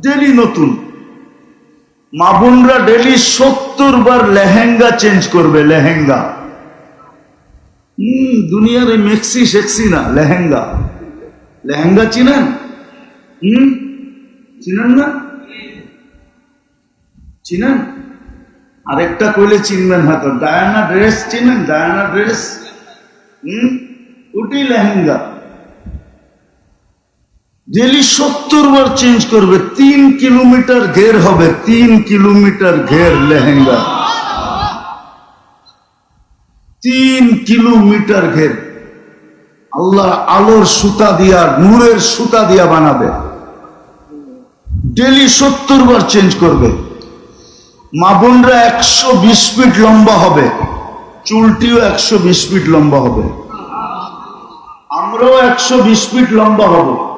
Daily নতুন। মা বোনরা ডেলি সত্তর বার লেহেঙ্গা চেঞ্জ করবে, লেহেঙ্গা। হম, দুনিয়ার এই মেক্সি সেক্সি না, লেহেঙ্গা। লেহেঙ্গা চিনেন? হম, চিনেন না? চিনেন? আরেকটা কইলে চিনবেন হয়তো। ডায়ানা ড্রেস চিনেন? Diana dress? হম ওটি লেহেঙ্গা। ডেলি সত্তর বার চেঞ্জ করবে, তিন কিলোমিটার ঘের হবে, তিন কিলোমিটার ঘের লেহেঙ্গা। তিন কিলোমিটার ঘের। আল্লাহ আলোর সুতা দিয়া, নূরের সুতা দিয়া বানাবে। ডেলি সত্তর বার চেঞ্জ করবে। মা বোনরা একশো বিশ ফিট লম্বা হবে, চুলটিও একশো বিশ ফিট লম্বা হবে। আমরাও একশো বিশ ফিট লম্বা হব।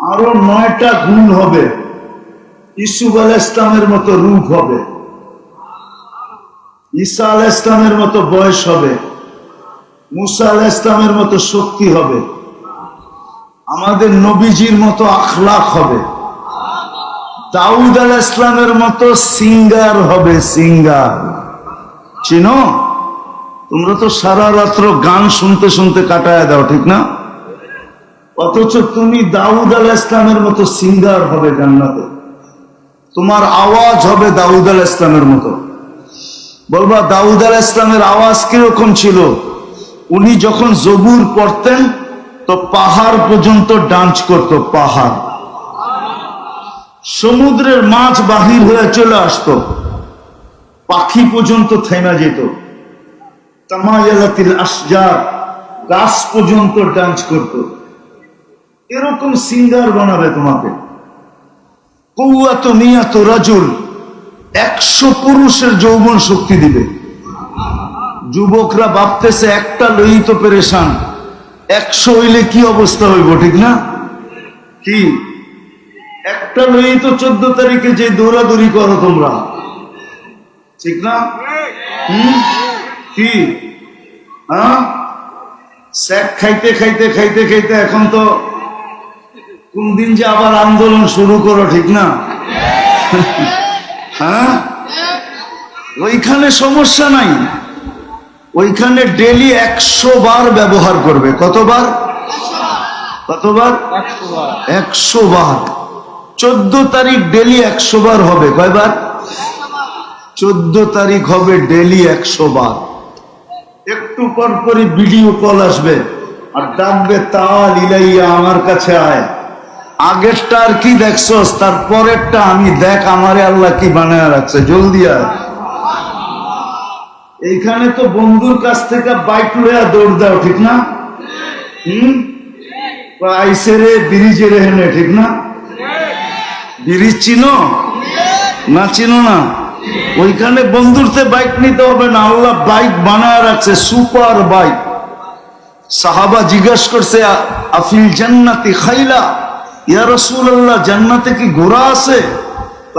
আরও নয়টা গুণ হবে। ইসুফ আল ইসলামের মতো রূপ হবে। ঈসা আল ইসলামের মতো বয়স হবে। মুসা আল ইসলামের মতো শক্তি হবে। আমাদের নবীজির মতো আখলাখ হবে। দাউদ আল ইসলামের মতো সিঙ্গার হবে সিঙ্গার। চিনো? তোমরা তো সারা রাত্র গান শুনতে শুনতে কাটায় দাও, ঠিক না? অথচ তুমি দাউদ আল ইসলামের মতো সিঙ্গার হবে জান্নাতে। তোমার আওয়াজ হবে দাউদ আল ইসলামের মতো। বলবা, দাউদ আল ইসলামের আওয়াজ কীরকম ছিল? উনি যখন জবুর পড়তেন, তো পাহাড় পর্যন্ত ডান্স করত, পাহাড়। সমুদ্রের মাছ বাহির হয়ে চলে আসতো। পাখি পর্যন্ত থেমা যেত। তামায়ালাতিল আসজার গাছ পর্যন্ত ডান্স করত। এরকম সিঙ্গার বানাবে তোমাকে। কৌয়াত মিয়াত রাজুল একশো পুরুষের যৌবন শক্তি দিবে। যুবকরা ভাবতেছে, একটা লই তো পেরেশান। একশো হইলে কি অবস্থা হইব, ঠিক না? কি? একটা লই তো চোদ্দ তারিখে যে দৌড়াদৌড়ি করো তোমরা। ঠিক না? হুম? কি? হ্যাঁ? খাইতে খাইতে খাইতে খাইতে এখন তো কোন দিন যে আবার আন্দোলন শুরু করো ঠিক না? হ্যাঁ? ওইখানে সমস্যা নাই। ওইখানে ডেলি একশো বার ব্যবহার করবে। কতবার? কতবার? একশো বার। চোদ্দ তারিখ ডেলি একশো বার হবে। কয়বার? চোদ্দ তারিখ হবে ডেলি একশো বার। একটু পর পরই ভিডিও কল আসবে। আর ডাকবে তাল ইলাইয়া আমার কাছে আয়। আগেরটা আর কি দেখছস? তার পরেরটা আমি দেখ, আমারে আল্লাহ কি বানায় রাখছে। জলদি আর এইখানে তো বন্ধুর কাছ থেকে বাইক লইয়া দৌড় দাও, ঠিক না? হুম? আইসে ব্রিজে রে হেনে, ঠিক না? ব্রিজ চিনো? না চিনো না? ওইখানে বন্ধুরতে বাইক নিতে হবে না, আল্লাহ বাইক বানায় রাখছে, সুপার বাইক। সাহাবা জিজ্ঞাসা করছে, "আ- আফিল জান্নাতি খাইলা? ইয়া রসুল আল্লাহ জান্নাতে কি আছে?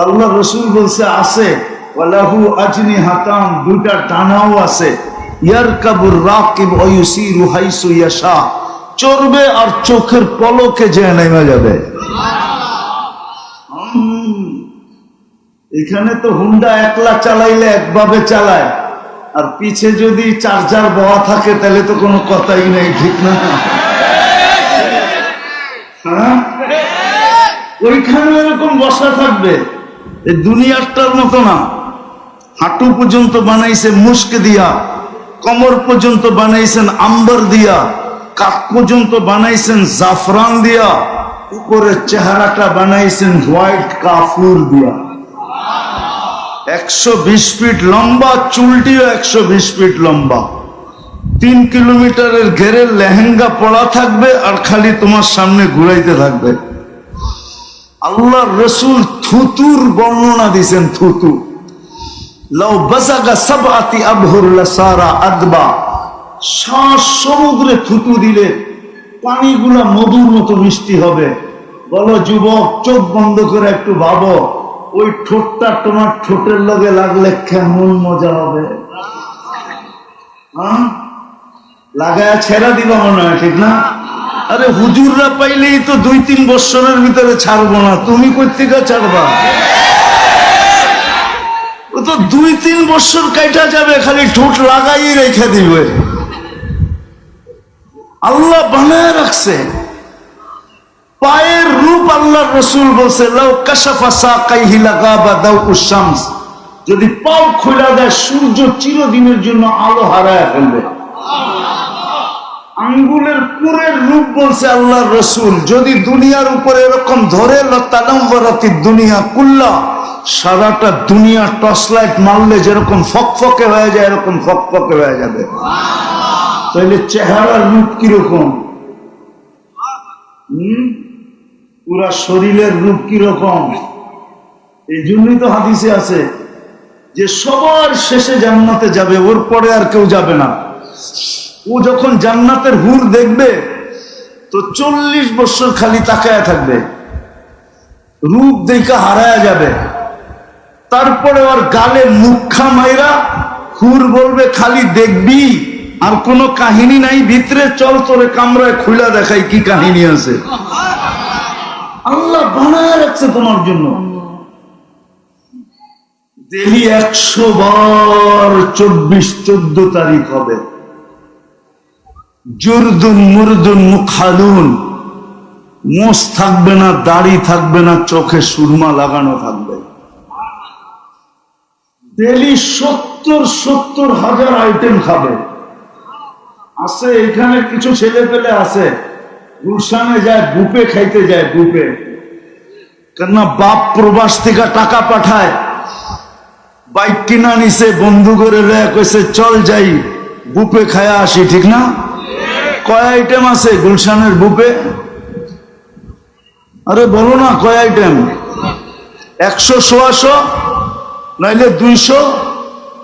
আল্লাহ রসুল বলছে, আছে। ওয়ালাহু আজনি হাতাম আছে। ইয়ার কাবুর রাকিব ওয়ুসিরু হাইসু ইয়াশা। আর চোখের পলকে যে নেমে যাবে। এখানে তো হুন্ডা একলা চালাইলে একভাবে চালায়। আর পিছে যদি চার্জার বওয়া থাকে, তাহলে তো কোনো কথাই নেই, ঠিক না? হ্যাঁ? ওইখানে এরকম বসা থাকবে। দুনিয়ারটার মতো না। হাঁটু পর্যন্ত বানাইছে মুস্ক দিয়া, কমর পর্যন্ত বানাইছেন আম্বার দিয়া, কাক পর্যন্ত বানাইছেন জাফরান দিয়া, উপরের চেহারাটা বানাইছেন হোয়াইট কাফুর দিয়া। একশো বিশ ফিট লম্বা, চুলটিও একশো বিশ ফিট লম্বা। তিন কিলোমিটারের ঘেরের লেহেঙ্গা পড়া থাকবে আর খালি তোমার সামনে ঘুরাইতে থাকবে। আল্লাহ রসুল থুতুর বর্ণনা দিছেন থুতু। লাউ বাজাগা সাবাতি আবহুর লাসারা আদবা। শ্বাস সমুদ্রে থুতু দিলে পানিগুলা মধুর মতো মিষ্টি হবে। বলো, যুবক, চোখ বন্ধ করে একটু ভাবো, ওই ঠোঁটটা তোমার ঠোঁটের লগে লাগলে কেমন মজা হবে? লাগায় ছেড়া দিবা মনে হয়, ঠিক না? আরে হুজুররা পাইলেই তো দুই তিন বৎসরের ভিতরে ছাড়বো না। তুমি কোথেকে ছাড়বা? ও তো দুই তিন বছর কাইটা যাবে, খালি ঠোঁট লাগাই রেখে দিবে। আল্লাহ বানায় রাখছে। পায়ের রূপ আল্লাহ রসুল বলছে যদি পাও খোলা দেয়, সূর্য চিরদিনের জন্য আলো হারায় ফেলবে। আঙ্গুলের পুরের রূপ বলছে আল্লাহ রসুল। যদি দুনিয়ার উপরে এরকম ধরে লতাডম্বরাতি দুনিয়া কুল্লা, সারাটা দুনিয়া টর্চ লাইট মারলে যেরকম ফকফকে হয়ে যায়, এরকম ফকফকে হয়ে যাবে। তাহলে চেহারার রূপ কীরকম? হম? পুরা শরীরের রূপ কীরকম? এই জন্যই তো হাদিসে আছে যে সবার শেষে জান্নাতে যাবে, ওর পরে আর কেউ যাবে না। ও যখন জান্নাতের হুর দেখবে, তো চল্লিশ বছর খালি তাকায় থাকবে। রূপ দেখা হারায়া যাবে। তারপরে ওর গালে মুখা মাইরা হুর বলবে, খালি দেখবি, আর কোনো কাহিনী নাই, ভিতরে চল, তোরে কামরায় খুলা দেখাই কি কাহিনী আছে। আল্লাহ বানায় রাখছে তোমার জন্য। দেলি একশো বার চব্বিশ, চোদ্দ তারিখ হবে। জুরদুন মুরদুন মুখালুন। মোষ থাকবে না, দাড়ি থাকবে না, চোখে সুরমা লাগানো থাকবে। ডেলি সত্তর সত্তর হাজার আইটেম খাবে। আছে, এখানে কিছু ছেলে পেলে আছে। গুলশানে যায় বুপে খাইতে যায় বুপে কেননা বাপ প্রবাস থেকে টাকা পাঠায়। বাইক কিনা নিছে, বন্ধু করে লয়া কইছে চল যাই গুপে খায়া আসি, ঠিক না? কয় আইটেম আছে গুলশানের বুপে আরে বলো না, কয় আইটেম একশো, সোয়াশো, নাইলে দুইশো?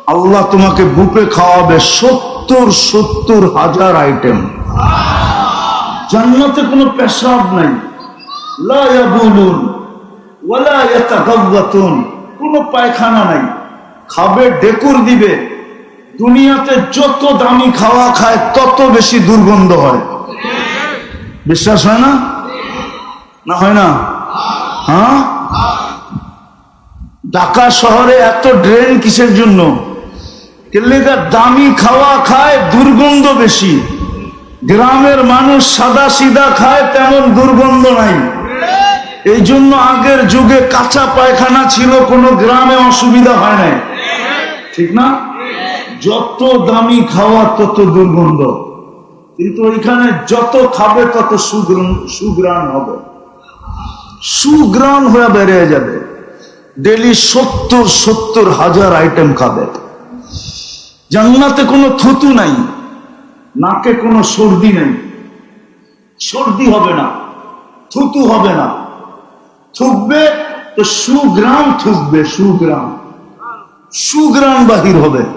আল্লাহ তোমাকে বুপে খাওয়াবে সত্তর সত্তর হাজার আইটেম জান্নাতে কোনো পেশাব নাই। কোনো পায়খানা নাই। খাবে, ডেকুর দিবে। দুনিয়াতে যত দামি খাওয়া খায়, তত বেশি দুর্গন্ধ হয়। বিশ্বাস হয় না? না হয় না? হ্যাঁ? ঢাকা শহরে এত ড্রেন কিসের জন্য? দামি খাওয়া খায়, দুর্গন্ধ বেশি। গ্রামের মানুষ সাদা সিধা খায়, তেমন দুর্গন্ধ নাই। এই জন্য আগের যুগে কাঁচা পায়খানা ছিল, কোনো গ্রামে অসুবিধা হয় নাই। ঠিক না? যত দামি খাওয়া, তত দুর্গন্ধ। কিন্তু ওইখানে যত খাবে, তত সুগ্রাণ হবে। সুগ্রাণ হয়ে বেড়ে যাবে। ডেলি সত্তর সত্তর হাজার আইটেম খাবে। জান্নাতে কোনো থুতু নাই। নাকে কোনো সর্দি নেই। সর্দি হবে না। থুতু হবে না। থুকবে তো সুগ্রাম থুকবে সুগ্রাম সুগ্রাম বাহির হবে।